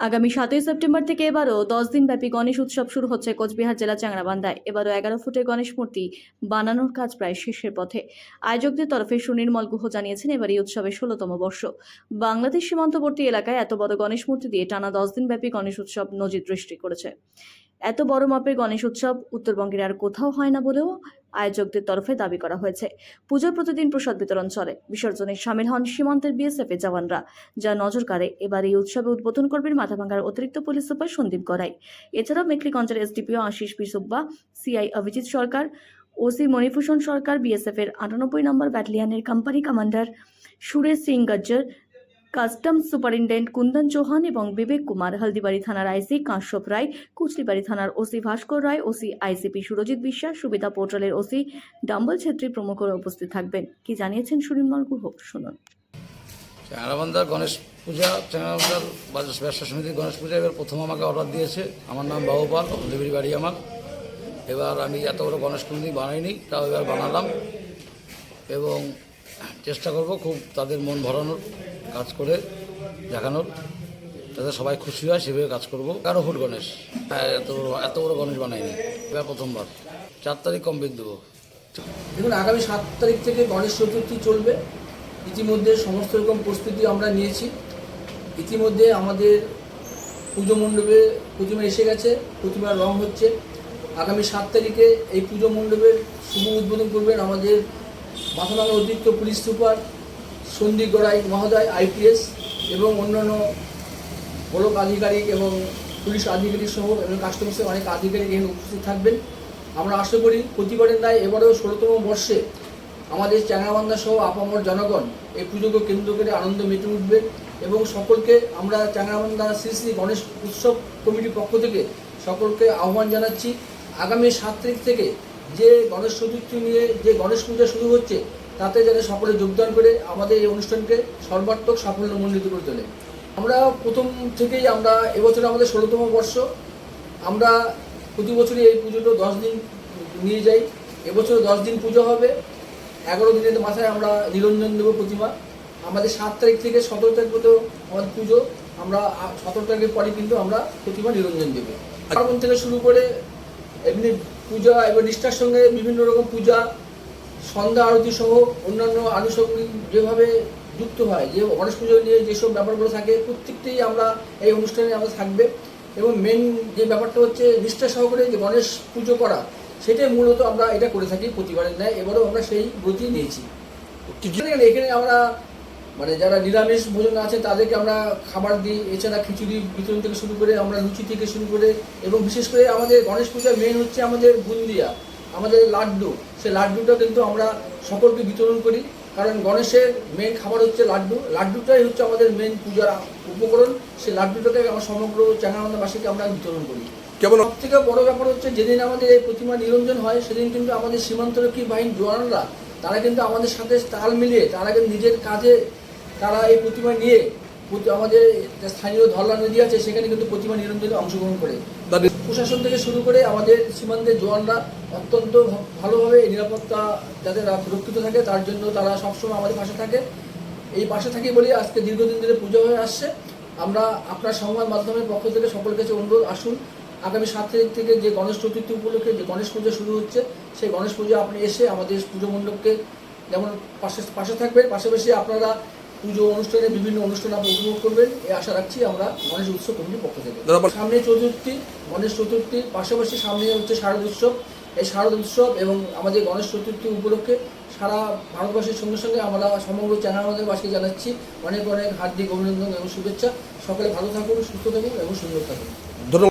আগামী সাতই সেপ্টেম্বর থেকে এবারও দশ দিনব্যাপী গণেশ উৎসব শুরু হচ্ছে কোচবিহার জেলা চাংরাবান্ধায় এবারও এগারো ফুটের গণেশ মূর্তি বানানোর কাজ প্রায় শেষের পথে। আয়োজকদের তরফে সুনির্মল গুহ জানিয়েছেন এবার এই উৎসবের ষোলতম বর্ষ। বাংলাদেশ সীমান্তবর্তী এলাকায় এত বড় গণেশ মূর্তি দিয়ে টানা দশ দিনব্যাপী গণেশ উৎসব নজির দৃষ্টি করেছে। এত বড় মাপের গণেশ উৎসব উত্তরবঙ্গের আর কোথাও হয় না বলেও আয়োজকদের তরফে দাবি করা হয়েছে। পুজোর প্রতিদিন প্রসাদ বিতরণ চলে। বিসর্জনে সামিল হন সীমান্তের বিএসএফ এর জওয়ানরা, যা নজর কাড়ে। এবার এই উৎসবে উদ্বোধন করবেন মাথাভাঙ্গার অতিরিক্ত পুলিশ সুপার সন্দীপ গড়াই। এছাড়াও মেকলিগঞ্জের SDPO Ashis Bisubba, CI Abhijit Sarkar, OC Manibhushan Sarkar, BSF এর আটানব্বই নম্বর ব্যাটালিয়নের company commander Suresh Singh Gajjar customs superintendent Kundan Chauhan এবং বিবেক কুমার, হলদিবাড়ি থানার আইসি কাশ্যপ রায়, কুচলিবাড়ি থানার OC Bhaskar Roy, OC ICP Surajit Biswas, সুবিধা পোর্টালের ওসি ডাম্বল ছেত্রী প্রমুখরা উপস্থিত থাকবেন। কি জানিয়েছেন সুরিনমল গুহ? শুনুন। চ্যাংরাবান্ধার গণেশ পূজা চ্যাংরাবান্ধার বাজার ব্যবসা সমিতির গণেশ পূজা এবার প্রথম আমাকে অর্ডার দিয়েছে। আমার নাম বাবু পাল দেবীর বাড়ি আমার। এবার আমি এত বড় গণেশ কোনোদিন বানাইনি, তাও এবার বানালাম। এবং চেষ্টা করব খুব তাদের মন ভরানোর। কাজ করে দেখানোর। যাতে সবাই খুশি হয় সেভাবে কাজ করব। কারও ফুট গণেশ। হ্যাঁ, এত বড় এত বড় গণেশ বানাইনি। এবার প্রথমবার। চার তারিখ কমপ্লিট দেবো। দেখুন আগামী সাত তারিখ থেকে গণেশ চতুর্থী চলবে। ইতিমধ্যে সমস্ত রকম প্রস্তুতি আমরা নিয়েছি। ইতিমধ্যে আমাদের পুজো মণ্ডপে প্রতিমা এসে গেছে প্রতিমার রং হচ্ছে। আগামী সাত তারিখে এই পুজো মণ্ডপের শুভ উদ্বোধন করবেন আমাদের মাথাভাঙা অতিরিক্ত পুলিশ সুপার সন্দীপ গড়াই মহোদয় আইপিএস এবং অন্যান্য ব্লক আধিকারিক এবং পুলিশ আধিকারিক সহ এবং কাস্টমসের অনেক আধিকারিক এখানে উপস্থিত থাকবেন। আমরা আশা করি প্রতিবারের ন্যায় এবারেও ষোলোতম বর্ষে আমাদের চ্যাংরাবান্ধা সহ আপামর জনগণ এই পুজোকে কেন্দ্র করে আনন্দ মেতে উঠবে এবং সকলকে আমরা চ্যাংরাবান্ধা শ্রী শ্রী গণেশ উৎসব কমিটির পক্ষ থেকে সকলকে আহ্বান জানাচ্ছি। আগামী সাত তারিখ থেকে যে গণেশ চতুর্থী নিয়ে যে গণেশ পূজা শুরু হচ্ছে তাতে যাতে সকলে যোগদান করে আমাদের এই অনুষ্ঠানকে সর্বাত্মক সাফল্যমণ্ডিত করে তোলে। আমরা প্রথম থেকেই আমরা এবছর আমাদের ষোলোতম বর্ষ। আমরা প্রতি বছরই এই পুজোটা দশ দিন নিয়ে যাই। এবছর দশ দিন পুজো হবে। এগারো দিনের মাথায় আমরা নিরঞ্জন দেবো প্রতিমা। আমাদের সাত তারিখ থেকে সতেরো তারিখ পর্যন্ত আমাদের পুজো। আমরা সতেরো তারিখের পরে কিন্তু আমরা প্রতিমা নিরঞ্জন দেবো। পার্বণ থেকে শুরু করে এমনি পূজা এবং নিষ্ঠার সঙ্গে বিভিন্ন রকম পূজা সন্ধ্যা আরতি সহ অন্যান্য আনুষঙ্গিক যেভাবে যুক্ত হয়, যে গণেশ পুজো নিয়ে যেসব ব্যাপারগুলো থাকে, প্রত্যেকটাই আমরা এই অনুষ্ঠানে আমরা থাকবে। এবং মেন যে ব্যাপারটা হচ্ছে নিষ্ঠা সহকারে যে গণেশ পুজো করা, সেটাই মূলত আমরা এটা করে থাকি প্রতিবারের ন্যায়, এবারেও আমরা সেই ব্রতি নিয়েছি। এখানে আমরা মানে যারা নিরামিষ ভোজন আছে, তাদেরকে আমরা খাবার দিই, এছাড়া খিচুড়ি বিতরণ থেকে শুরু করে আমরা লুচি থেকে শুরু করে, এবং বিশেষ করে আমাদের গণেশ পূজার মেন হচ্ছে আমাদের বুন্দিয়া, আমাদের লাড্ডু। সেই লাড্ডুটা কিন্তু আমরা সকলকে বিতরণ করি। কারণ গণেশের মেন খাবার হচ্ছে লাড্ডু। লাড্ডুটাই হচ্ছে আমাদের মেন পূজার উপকরণ। সেই লাড্ডুটাকে আমরা সমগ্র চ্যাংরাবান্ধাবাসীকে আমরা বিতরণ করি। কেবল সব থেকে বড় ব্যাপার হচ্ছে যেদিন আমাদের এই প্রতিমা নিরঞ্জন হয় সেদিন কিন্তু আমাদের সীমান্তরক্ষী বাহিনী জওয়ানরা তারা কিন্তু আমাদের সাথে তাল মিলিয়ে তারা কিন্তু নিজের কাজে তারা এই প্রতিমা নিয়ে আমাদের স্থানীয় ধরলা নদী আছে সেখানে কিন্তু প্রতিমা নিরঞ্জনে অংশগ্রহণ করে। প্রশাসন থেকে শুরু করে আমাদের সীমান্তের জোয়ানরা অত্যন্ত ভালোভাবে নিরাপত্তা যাতে রা- সুরক্ষিত থাকে তার জন্য তারা সবসময় আমাদের পাশে থাকে। এই পাশে থাকি বলে আজকে দীর্ঘদিন ধরে পুজো হয়ে আসছে। আমরা আপনার সংবাদ মাধ্যমের পক্ষ থেকে সকলের কাছে অনুরোধ আসুন। আগামী সাত তারিখ থেকে যে গণেশ চতুর্থী উপলক্ষে যে গণেশ পুজো শুরু হচ্ছে সেই গণেশ পুজো আপনি এসে আমাদের পুজো মণ্ডপকে যেমন পাশে পাশে থাকবেন পাশাপাশি আপনারা পুজো অনুষ্ঠানে বিভিন্ন অনুষ্ঠান আপনি উপভোগ করবেন। এই আশা রাখছি আমরা গণেশ উৎসব কমিটির পক্ষ থেকে। সামনে চতুর্থী গণেশ চতুর্থী পাশাপাশি সামনে হচ্ছে শারদ উৎসব। এই শারদ উৎসব এবং আমাদের গণেশ চতুর্থী উপলক্ষে সারা ভারতবাসীর সঙ্গে সঙ্গে আমরা সমগ্র চ্যানেলবাসীকে জানাচ্ছি। অনেক অনেক হার্দিক অভিনন্দন এবং শুভেচ্ছা। সকলে ভালো থাকুন সুস্থ থাকুন এবং সুন্দর থাকুন। ধন্যবাদ।